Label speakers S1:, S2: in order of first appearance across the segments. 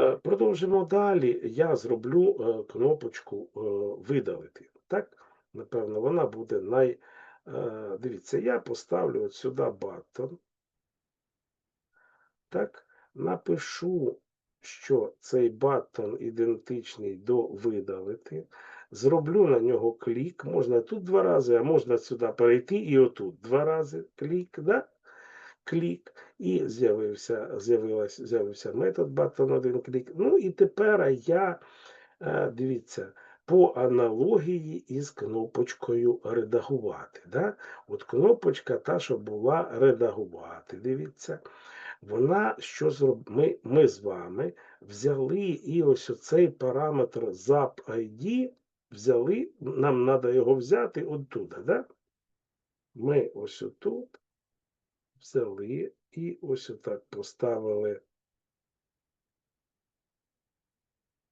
S1: Е, Продовжимо далі. Я зроблю е, кнопочку е, видалити. Так, напевно, вона буде най. Дивіться, я поставлю от сюди баттон. Так, напишу, що цей баттон ідентичний до видалити. Зроблю на нього клік. Можна тут два рази, а можна сюди перейти і отут два рази клік. Да? Клік, і з'явився з'явився метод button один клік. Ну і тепер я, е, дивіться, по аналогії із кнопочкою редагувати. Да? От кнопочка та, що була редагувати, дивіться. Вона що зроб... ми, ми з вами взяли і ось оцей параметр zap ID взяли, нам треба його взяти оттуда, да? Ми ось отут взяли і ось отак поставили,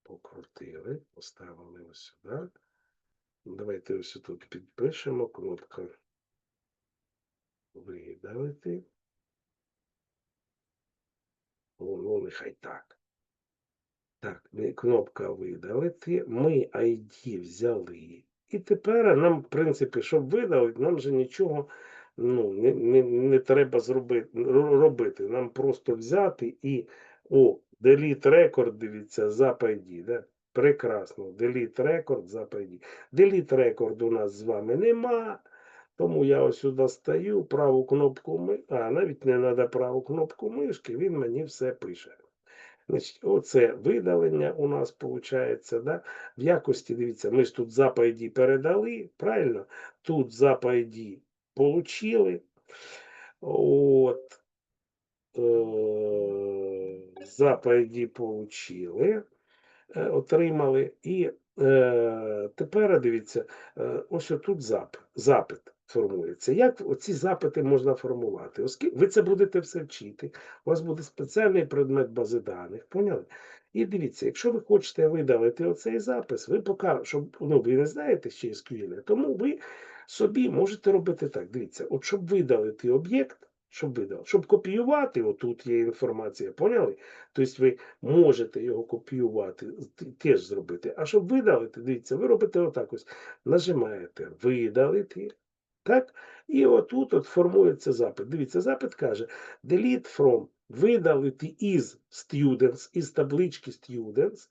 S1: покрутили, поставили ось сюди. Давайте ось тут підпишемо кнопка видалити. О, ну, нехай так. Так, кнопка видалити. Ми ID взяли. І тепер нам, в принципі, щоб видалити, нам же нічого ну, не, не, не треба зробити, робити. Нам просто взяти і о, delete record, дивіться, zap ID. Да? Прекрасно. Delete record, zap ID. Delete record у нас з вами нема. Тому я ось сюди стаю, праву кнопку ми, а навіть не треба праву кнопку мишки, він мені все пише. Значить, оце видалення у нас виходить. Да? В якості, дивіться, ми ж тут zap ID передали, правильно? Тут zap ID получили. От. Заповіді получили, отримали. І е, тепер дивіться, е, ось запит, запит формується. Як оці запити можна формувати? Оскільки ви це будете все вчити, у вас буде спеціальний предмет бази даних, поняли? І дивіться, якщо ви хочете видалити оцей запис, ви поки, щоб ну, ви не знаєте ще SQL, тому ви собі можете робити так. Дивіться, от щоб видалити об'єкт, щоб видалити, щоб копіювати, отут є інформація, поняли? Тобто ви можете його копіювати, теж зробити. А щоб видалити, дивіться, ви робите отак ось. Нажимаєте видалити. Так? І отут от формується запит. Дивіться, запит каже: delete from видалити із students, із таблички students,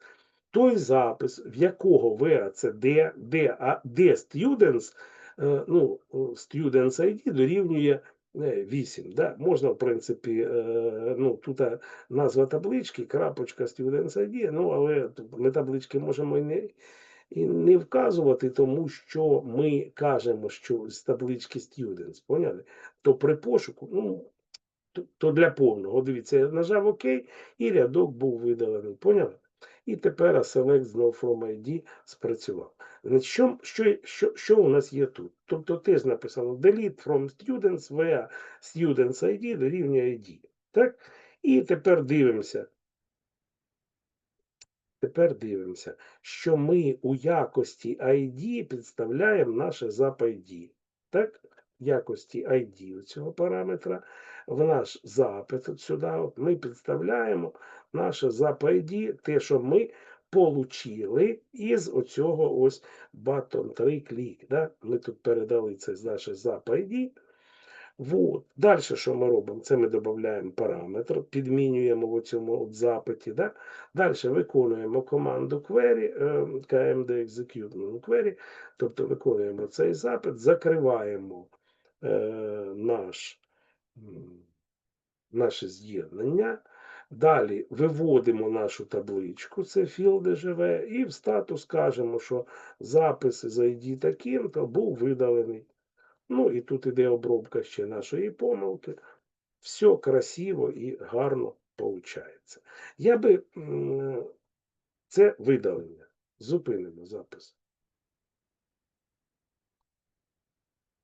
S1: той запис, в якого а це де, де, а де students, е, ну, е, students ID дорівнює е, 8. Да? Можна, в принципі, е, ну, тут е, назва таблички, крапочка students ID, ну, але ми таблички можемо і не, і не вказувати, тому що ми кажемо, що з таблички students, поняли? То при пошуку, ну, то, то для повного. Дивіться, я нажав ОК, і рядок був видалений. Поняли? І тепер Select знов from ID спрацював. Значить, що, що, що, що у нас є тут? Тобто теж написано delete from students via students ID дорівнює ID. Так? І тепер дивимося. Тепер дивимося, що ми у якості ID підставляємо наше zap ID. Так? Якості ID цього параметра в наш запит сюди от ми підставляємо наше zap ID, те, що ми получили із оцього ось button 3 клік. Да? Ми тут передали це з наше zap ID. Вот. Далі, що ми робимо? Це ми додаємо параметр, підмінюємо в цьому запиті. Да? Далі виконуємо команду query, е, KMD execute query, тобто виконуємо цей запит, закриваємо е, наш, наше з'єднання. Далі виводимо нашу табличку, це філ, де живе, і в статус кажемо, що запис з ID таким-то був видалений. Ну і тут іде обробка ще нашої помилки. Все красиво і гарно виходить. Я би це видалення. Зупинимо запис.